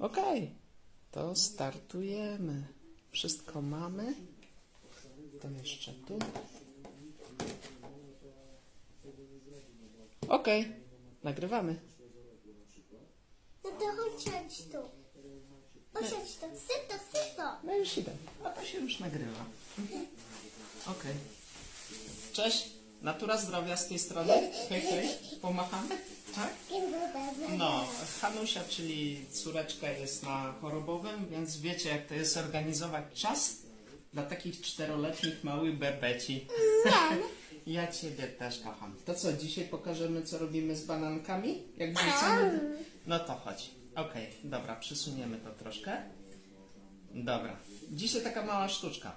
Okej, to startujemy. Wszystko mamy. To jeszcze tu. Okej, nagrywamy. No to chodź tu. Usiądź tu. Syp to, syp to. No już idę. A to się już nagrywa. Okej. Cześć. Natura zdrowia z tej strony. Hej, hej. Pomachamy? Tak? No, Hanusia, czyli córeczka jest na chorobowym, więc wiecie jak to jest organizować czas dla takich czteroletnich małych bebeci. Ja Ciebie też kocham. To co, dzisiaj pokażemy co robimy z banankami? Jak wrzucamy? No to chodź. Okej, dobra, przysuniemy to troszkę. Dobra. Dzisiaj taka mała sztuczka.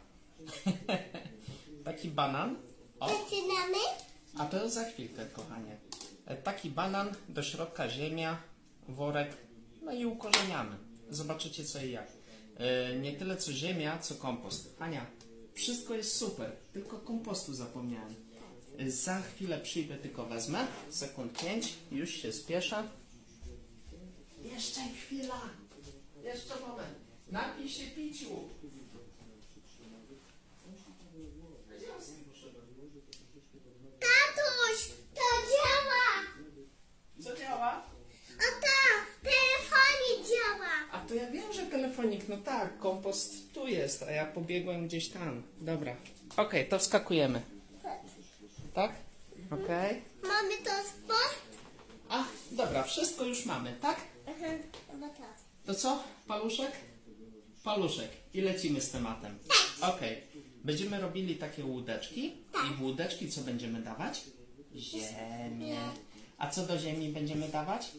Taki banan. O, Zaczynamy? a to za chwilkę, kochanie. Taki banan, do środka ziemia, worek, no i ukorzeniamy. Zobaczycie co i jak. E, Nie tyle co ziemia, co kompost. Ania, wszystko jest super, tylko kompostu zapomniałem. E, Za chwilę przyjdę, tylko wezmę. Sekund pięć, już się spieszę. Jeszcze chwila. Jeszcze moment. Napij się piciu. Gdzie ja z tym poszedłem? Tatuś, to działa. Co działa? O tak, telefonie działa. A to ja wiem, że telefonik, no tak, kompost tu jest, a ja pobiegłem gdzieś tam. Dobra. Okej, to wskakujemy. Tak? Okej. Mamy to sport? A, dobra, wszystko już mamy, tak? Chyba tak. To co, paluszek? Paluszek. I lecimy z tematem. Okej. Będziemy robili takie łódeczki. I w łódeczki co będziemy dawać? Ziemię. A co do ziemi będziemy dawać?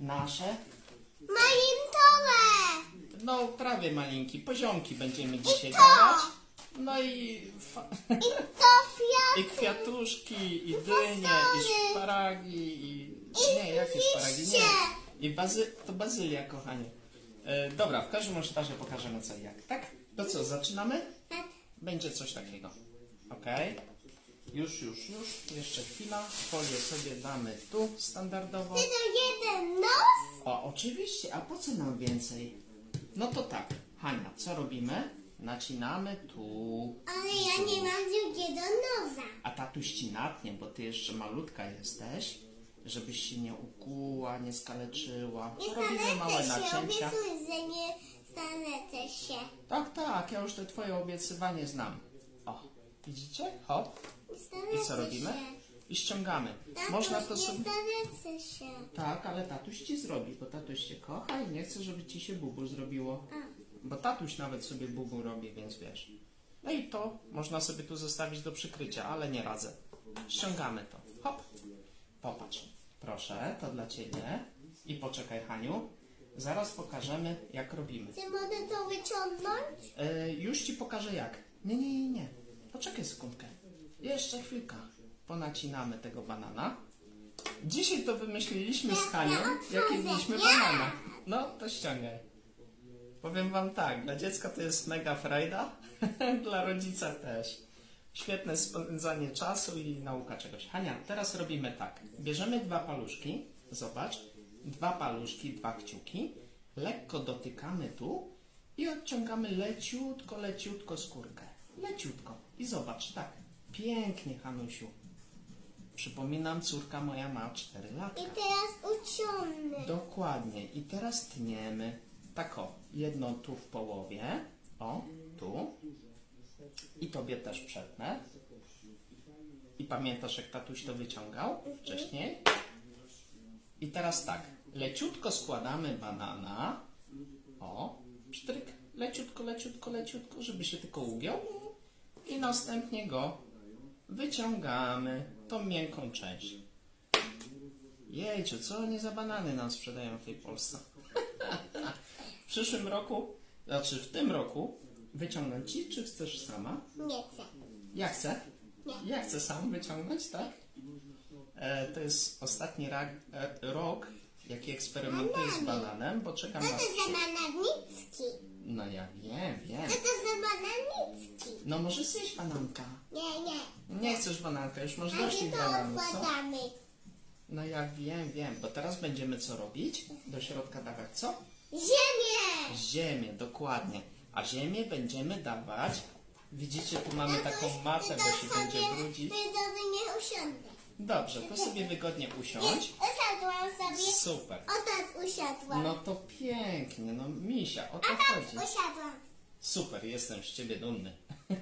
Nasze Malintowe. No, prawie malinki. Poziomki będziemy dzisiaj to! No i, fa- I to i kwiatuszki, i dynie, i szparagi, i... Nie, jakie szparagi? Nie. I bazy... to bazylia, kochanie. E, dobra, w każdym razie pokażemy co i jak. Tak? To co, zaczynamy? Tak. Będzie coś takiego. Okej. Już, już, już. Jeszcze chwila. Folię sobie damy tu standardowo. Ty to jeden nos? O, oczywiście, a po co nam więcej? No to tak, Hania, co robimy? Nacinamy tu, Ale ja nie mam drugiego noza. a tatuś ci natnie, bo ty jeszcze malutka jesteś, żebyś się nie ukuła, nie skaleczyła. Nie Robimy małe stalecę się, nacięcia. obiecuję, że nie stalecę się. Tak, tak, ja już te twoje obiecywanie znam. O, widzicie? Hop. Nie I stalecę co robimy? Się. I ściągamy. Tatuś, Można to nie sobie... się. Tak, ale tatuś ci zrobi, bo tatuś cię kocha i nie chce, żeby ci się bubu zrobiło. A. Bo tatuś nawet sobie bubu robi, więc wiesz. No i to można sobie tu zostawić do przykrycia, ale nie radzę. Ściągamy to. Hop. Popatrz. Proszę, to dla ciebie. I poczekaj, Haniu. Zaraz pokażemy, jak robimy. Czy mogę to wyciągnąć? E, już ci pokażę jak. Nie, nie, nie, nie. Poczekaj sekundkę. Jeszcze chwilkę. Ponacinamy tego banana. Dzisiaj to wymyśliliśmy z Hanią, jak jedliśmy banana. No, to ściągaj. Powiem wam tak, dla dziecka to jest mega frajda, dla rodzica też. Świetne spędzanie czasu i nauka czegoś. Hania, teraz robimy tak. Bierzemy dwa paluszki, zobacz, dwa paluszki, dwa kciuki, lekko dotykamy tu i odciągamy leciutko, leciutko skórkę. Leciutko. I zobacz, tak. Pięknie, Hanusiu. Przypominam, córka moja ma 4 latka. I teraz uciągnę. Dokładnie. I teraz tniemy. Tak o, jedno tu w połowie. O, tu. I tobie też przetnę. I pamiętasz, jak tatuś to wyciągał wcześniej? I teraz tak. Leciutko składamy banana. O, sztryk. Leciutko, leciutko, leciutko, żeby się tylko ugiął. I następnie go wyciągamy. Tą miękką część. Jejciu, co oni za banany nam sprzedają w tej Polsce? w przyszłym roku, znaczy w tym roku, wyciągnąć ci, czy chcesz sama? Nie chcę. Ja chcę. Nie. Ja chcę sam wyciągnąć, tak? E, to jest ostatni rak, e, rok, jaki eksperymentuję z bananem, bo czekam Co na... to za banannicki? No ja wiem, wiem. Co to za banannicki? No może zjeść bananka. Nie, nie. Nie chcesz bananka, już masz dość my tych bananów, co? odkładamy. No ja wiem, wiem, bo teraz będziemy co robić? Do środka dawać co? Ziemię! Ziemię, dokładnie. A ziemię będziemy dawać. Widzicie, tu mamy taką Tatuś, matę, bo się będzie brudzić. Wygodnie nie usiądę. Dobrze, to sobie wygodnie usiądź. Usiadłam sobie. Super. O tak usiadłam. No to pięknie, no misia, o to A tak chodzi. usiadłam. Super, jestem z ciebie dumny.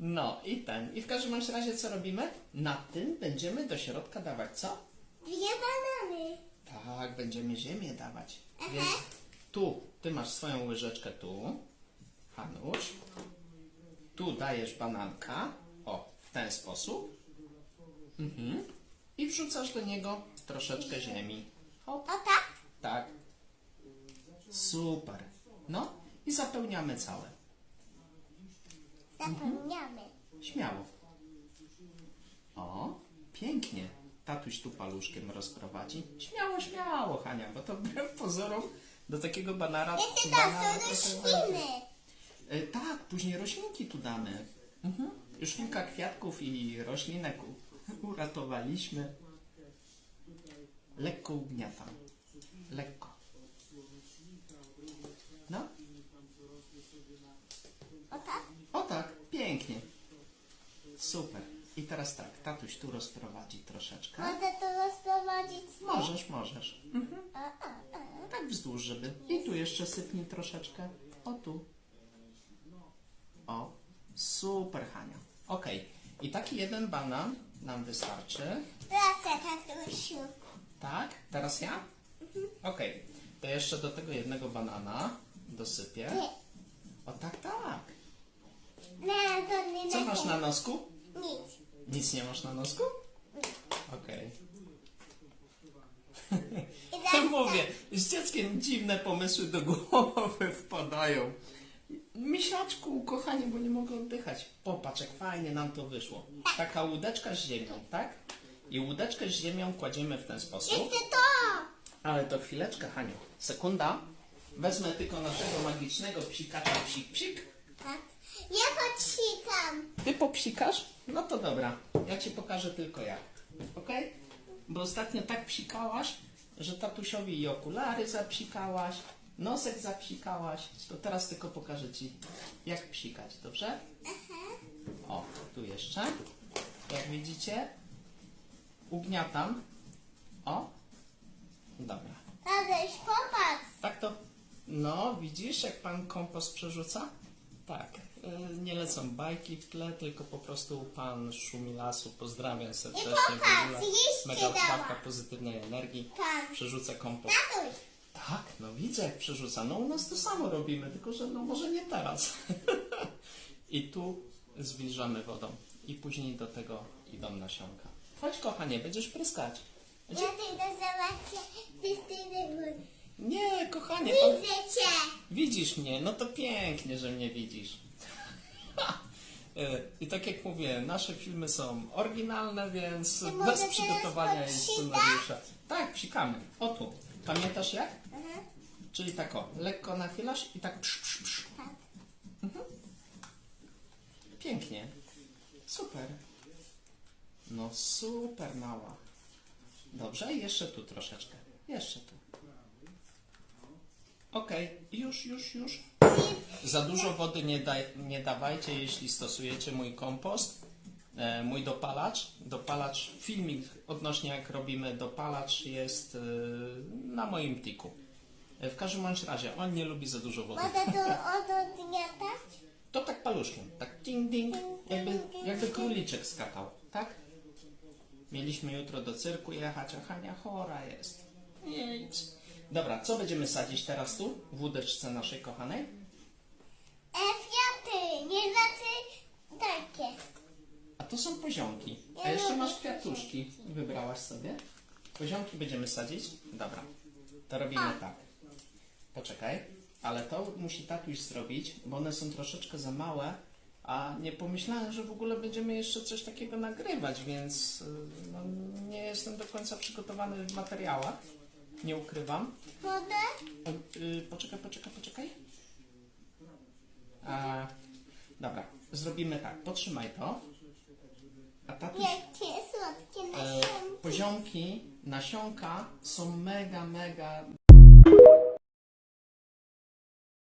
No i ten. I w każdym bądź razie co robimy? Na tym będziemy do środka dawać co? Dwie banany. Tak, będziemy ziemię dawać. Aha. Więc tu, ty masz swoją łyżeczkę tu, Hanusz. Tu dajesz bananka, o, w ten sposób. Mhm. I wrzucasz do niego troszeczkę ziemi. O tak? tak. Super. No i zapełniamy całe. Zapomniamy. Śmiało. O, pięknie. Tatuś tu paluszkiem rozprowadzi. Śmiało, śmiało, Hania, bo to wbrew pozorom do takiego banara... Jeszcze banana tam są trochę rośliny. E, tak, później roślinki tu damy. Mhm. Już kilka kwiatków i roślinek u- uratowaliśmy. Lekko ugniatam. Lekko. No, O tak? o tak, pięknie. Super. I teraz tak, tatuś tu rozprowadzi troszeczkę. Mogę to rozprowadzić? Możesz, możesz. Mhm. A, a, a. Tak wzdłuż, żeby. I tu jeszcze sypnij troszeczkę. O tu. O. Super, Hania. Okej. I taki jeden banan nam wystarczy. Proszę, tatusiu. Tak? Teraz ja? Okej. To jeszcze do tego jednego banana dosypię. Nie. O tak, tak. Nie, to nie Co masz na nosku? Nic. Nic nie masz na nosku? Okej. I teraz Mówię, z dzieckiem dziwne pomysły do głowy wpadają. Misiaczku, kochanie, bo nie mogę oddychać. Popatrz, jak fajnie nam to wyszło. Taka łódeczka z ziemią, tak? I łódeczkę z ziemią kładziemy w ten sposób. Jeszcze to! Ale to chwileczkę, Haniu. Sekunda. Wezmę tylko naszego magicznego psikacza psik psik. Tak. Ja podsikam. Ty popsikasz? No to dobra. Ja ci pokażę tylko jak. Ok? Bo ostatnio tak psikałaś, że tatusiowi i okulary zapsikałaś, nosek zapsikałaś. To teraz tylko pokażę ci jak psikać, dobrze? O, tu jeszcze. Jak widzicie, ugniatam. O. Dobra. Tatuś, popatrz. Tak to. No, widzisz, jak pan kompost przerzuca? Tak. Y, Nie lecą bajki w tle, tylko po prostu pan szumi lasu. Pozdrawiam serdecznie. w ogóle Mega dawka pozytywnej energii. Tak. Przerzuca kompost. Tatuś. Tak, no widzę jak przerzuca. No u nas to samo robimy, tylko że no może nie teraz. I tu zwilżamy wodą. I później do tego idą nasionka. Chodź kochanie, będziesz pryskać. Ja tylko zobaczę Krystyny. Nie, kochanie, pan... Widzę cię. Widzisz mnie, no to pięknie, że mnie widzisz. E, I tak jak mówię, nasze filmy są oryginalne, więc bez przygotowania i scenariusza. Tak, psikamy. O tu. Pamiętasz jak? Aha. Czyli tak o, lekko nachylasz i tak psz, psz, psz. Tak. Pięknie. Super. No super mała. Dobrze, i jeszcze tu troszeczkę. Jeszcze tu. Okej, już, już, już. Za dużo wody nie, daj, nie dawajcie, jeśli stosujecie mój kompost, e, mój dopalacz. Dopalacz, filmik odnośnie jak robimy dopalacz jest e, na moim tiku. E, w każdym bądź razie, on nie lubi za dużo wody. Mogę to odgniatać? To tak paluszkiem, tak ding ding, jakby, jakby króliczek skakał, tak? Mieliśmy jutro do cyrku jechać, a Hania chora jest. Nic. Dobra, co będziemy sadzić teraz tu, w łódeczce naszej kochanej? E, kwiaty. Nie znaczy takie. A to są poziomki. A Ja jeszcze lubię masz kwiatuszki. Wybrałaś sobie? Poziomki będziemy sadzić? Dobra. To robimy tak. Poczekaj. Ale to musi tatuś zrobić, bo one są troszeczkę za małe, a nie pomyślałem, że w ogóle będziemy jeszcze coś takiego nagrywać, więc y, no, nie jestem do końca przygotowany w materiałach. Nie ukrywam. Wodę? Y, poczekaj, poczekaj, poczekaj. A, dobra, zrobimy tak. Potrzymaj to. A tatuś Jakie słodkie E, nasionki. poziomki, nasionka są mega, mega